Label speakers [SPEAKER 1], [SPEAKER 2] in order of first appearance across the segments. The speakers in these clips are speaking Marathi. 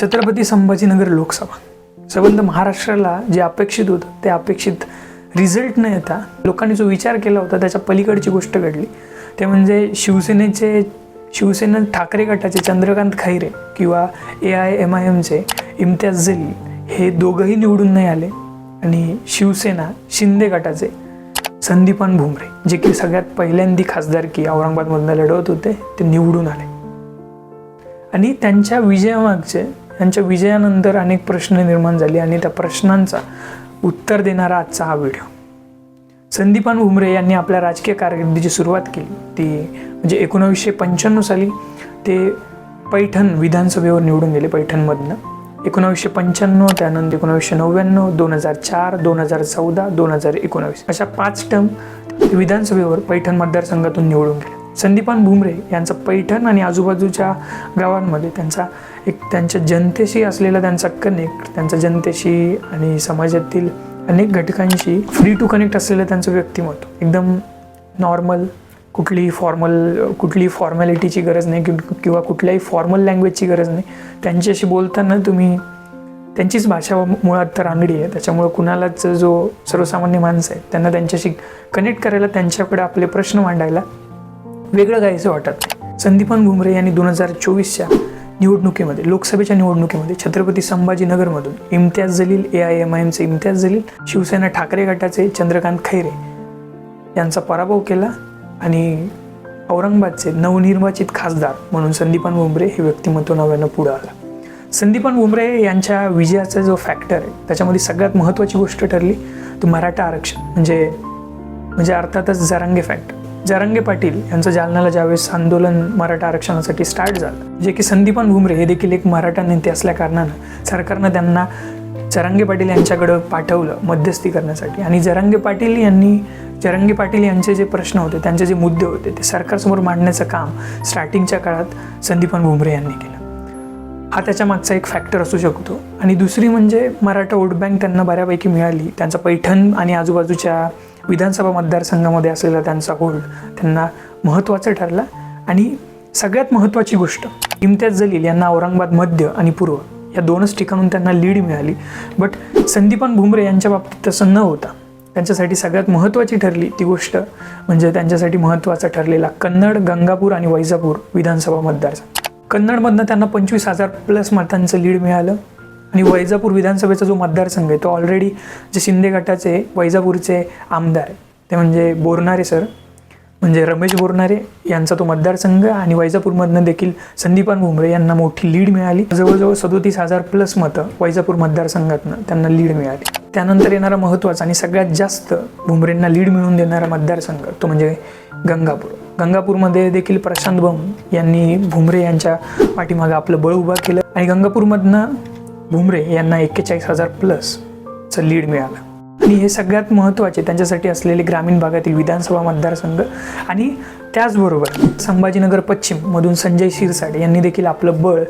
[SPEAKER 1] छत्रपती संभाजीनगर लोकसभा. संबंध महाराष्ट्राला जे अपेक्षित होतं ते अपेक्षित रिझल्ट न येता लोकांनी जो विचार केला होता त्याच्या पलीकडची गोष्ट घडली. ते म्हणजे शिवसेनेचे शिवसेना ठाकरे गटाचे चंद्रकांत खैरे किंवा ए आय एम आय एमचे इम्तियाज जलील हे दोघंही निवडून नाही आले. आणि शिवसेना शिंदे गटाचे संदीपान भुमरे जे की सगळ्यात पहिल्यांदी खासदारकी औरंगाबादमधनं लढवत होते ते निवडून आले. आणि त्यांच्या विजयामागचे त्यांच्या विजयानंतर अनेक प्रश्न निर्माण झाले आणि त्या प्रश्नांचा उत्तर देणारा आजचा हा व्हिडिओ. संदीपान भुमरे यांनी आपल्या राजकीय कारकिर्दीची सुरुवात केली. ती म्हणजे एकोणावीसशे पंच्याण्णव साली ते पैठण विधानसभेवर निवडून गेले पैठणमधनं. एकोणावीसशे पंच्याण्णव त्यानंतर एकोणावीसशे नव्याण्णव दोन हजार चार दोन हजार चौदा दोन हजार एकोणावीस अशा पाच टर्म विधानसभेवर पैठण मतदारसंघातून निवडून गेले संदीपान भुमरे यांचं पैठण आणि आजूबाजूच्या गावांमध्ये त्यांचा एक त्यांच्या जनतेशी असलेला त्यांचा कनेक्ट त्यांचा जनतेशी आणि समाजातील अनेक घटकांशी फ्री टू कनेक्ट असलेलं त्यांचं व्यक्तिमत्व. एकदम नॉर्मल कुठलीही फॉर्मल कुठलीही फॉर्मॅलिटीची गरज नाही किंवा कुठल्याही फॉर्मल लँग्वेजची गरज नाही. त्यांच्याशी बोलताना तुम्ही त्यांचीच भाषा मुळात तर रांगडी आहे. त्याच्यामुळं कुणालाच जो सर्वसामान्य माणसं आहेत त्यांना त्यांच्याशी कनेक्ट करायला त्यांच्याकडे आपले प्रश्न मांडायला वेगळं गायचं वाटत नाही. संदीपान भुमरे यांनी दोन हजार चोवीसच्या निवडणुकीमध्ये लोकसभेच्या निवडणुकीमध्ये Chhatrapati संभाजीनगरमधून Imtiyaz Jaleel A I M I एमचे Imtiaz Jaleel Shiv Sena Thackeray गटाचे चंद्रकांत खैरे यांचा पराभव केला आणि औरंगाबादचे नवनिर्वाचित खासदार म्हणून संदीपान भुमरे हे व्यक्तिमत्व नव्यानं पुढं आलं. संदीपान भुमरे यांच्या विजयाचा जो फॅक्टर आहे त्याच्यामध्ये सगळ्यात महत्त्वाची गोष्ट ठरली तो मराठा आरक्षण. म्हणजे म्हणजे अर्थातच जरांगे फॅक्टर जरांगे पाटील यांचं जालन्याला ज्यावेळेस आंदोलन मराठा आरक्षणासाठी स्टार्ट झालं जे की संदीपान भुमरे हे देखील एक मराठा नेते असल्या कारणानं सरकारनं त्यांना जरांगे पाटील यांच्याकडं पाठवलं मध्यस्थी करण्यासाठी. आणि जरांगे पाटील यांनी जरांगे पाटील यांचे जे प्रश्न होते त्यांचे जे मुद्दे होते ते सरकारसमोर मांडण्याचं काम स्टार्टिंगच्या काळात संदीपान भुमरे यांनी केलं. हा त्याच्या मागचा एक फॅक्टर असू शकतो. आणि दुसरी म्हणजे मराठा वोट बँक त्यांना बऱ्यापैकी मिळाली. त्यांचा पैठण आणि आजूबाजूच्या विधानसभा मतदारसंघामध्ये असलेला त्यांचा होल्ड त्यांना महत्त्वाचा ठरला. आणि सगळ्यात महत्त्वाची गोष्ट इम्तियाज जलील यांना औरंगाबाद मध्य आणि पूर्व या दोनच ठिकाणून त्यांना लीड मिळाली. बट संदीपान भुमरे यांच्या बाबतीत तसं न होता त्यांच्यासाठी सगळ्यात महत्त्वाची ठरली ती गोष्ट म्हणजे त्यांच्यासाठी महत्त्वाचा ठरलेला कन्नड गंगापूर आणि वैजापूर विधानसभा मतदारसंघ. कन्नडमधनं त्यांना पंचवीस हजार प्लस मतांचं लीड मिळालं. आणि वैजापूर विधानसभेचा जो मतदारसंघ आहे तो ऑलरेडी जे शिंदे गटाचे वैजापूरचे आमदार आहे ते म्हणजे बोरणारे सर म्हणजे रमेश बोरणारे यांचा तो मतदारसंघ आणि वैजापूरमधनं देखील संदीपान भुमरे यांना मोठी लीड मिळाली. जवळजवळ सदोतीस हजार प्लस मतं वैजापूर मतदारसंघातनं त्यांना लीड मिळाली. त्यानंतर येणारा महत्त्वाचा आणि सगळ्यात जास्त भुमरेंना लीड मिळवून देणारा मतदारसंघ तो म्हणजे गंगापूर. गंगापूरमध्ये देखील प्रशांत बम यांनी भुमरे यांच्या पाठीमागं आपलं बळ उभा केलं. आणि गंगापूरमधनं भुमरे यांना एक्केचाळीस हजार प्लसचं लीड मिळालं. आणि हे सगळ्यात महत्त्वाचे त्यांच्यासाठी असलेले ग्रामीण भागातील विधानसभा मतदारसंघ आणि त्याचबरोबर संभाजीनगर पश्चिममधून संजय शिरसाट यांनी देखील आपलं बळ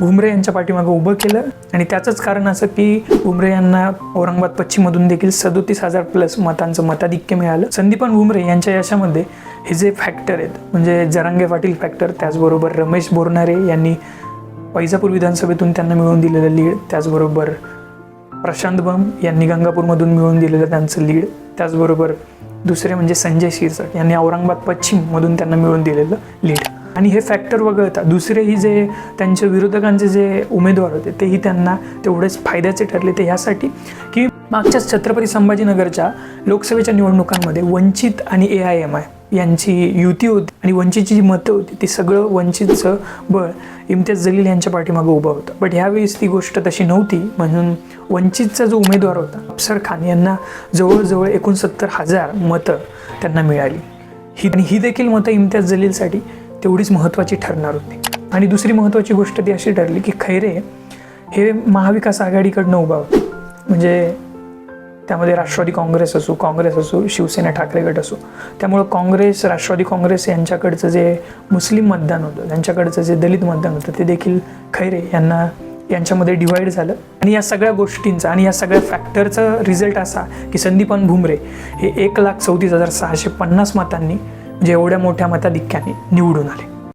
[SPEAKER 1] भुमरे यांच्या पाठीमागं उभं केलं. आणि त्याचंच कारण असं की भुमरे यांना औरंगाबाद पश्चिममधून देखील सदोतीस हजार प्लस मतांचं मताधिक्य मिळालं. संदीपन भुमरे यांच्या यशामध्ये हे जे फॅक्टर आहेत म्हणजे जरांगे पाटील फॅक्टर त्याचबरोबर रमेश बोरणारे यांनी वैजापूर विधानसभेतून त्यांना मिळवून दिलेलं लीड त्याचबरोबर प्रशांत बम यांनी गंगापूरमधून मिळवून दिलेलं त्यांचं लीड त्याचबरोबर दुसरे म्हणजे संजय शिरसाट यांनी औरंगाबाद पश्चिममधून त्यांना मिळवून दिलेलं लीड. आणि हे फॅक्टर वगळता दुसरेही जे त्यांच्या विरोधकांचे जे उमेदवार होते तेही त्यांना तेवढेच फायद्याचे ठरले. ते ह्यासाठी की मागच्याच छत्रपती संभाजीनगरच्या लोकसभेच्या निवडणुकांमध्ये वंचित आणि ए आय एम आय यांची युती होती आणि वंचितची जी मतं होती ती सगळं वंचितचं बळ इम्तियाज जलील यांच्या पाठीमागं उभं होतं. बट ह्यावेळेस ती गोष्ट तशी नव्हती. म्हणून वंचितचा जो उमेदवार होता अफसर खान यांना जवळजवळ एकोणसत्तर हजार मतं त्यांना मिळाली. ही आणि ही देखील मतं इम्तियाज जलीलसाठी तेवढीच महत्त्वाची ठरणार होती. आणि दुसरी महत्त्वाची गोष्ट ती अशी ठरली की खैरे हे महाविकास आघाडीकडनं उभा होते. म्हणजे त्यामध्ये राष्ट्रवादी काँग्रेस असू काँग्रेस असो शिवसेना ठाकरे गट असो. त्यामुळं काँग्रेस राष्ट्रवादी काँग्रेस यांच्याकडचं जे मुस्लिम मतदान होतं त्यांच्याकडचं जे दलित मतदान होतं ते देखील खैरे यांना यांच्यामध्ये डिवाईड झालं. आणि या सगळ्या गोष्टींचा आणि या सगळ्या फॅक्टरचा रिझल्ट असा की संदीपान भुमरे हे एक लाख चौतीस हजार सहाशे पन्नास मतांनी म्हणजे एवढ्या मोठ्या मताधिक्याने निवडून आले.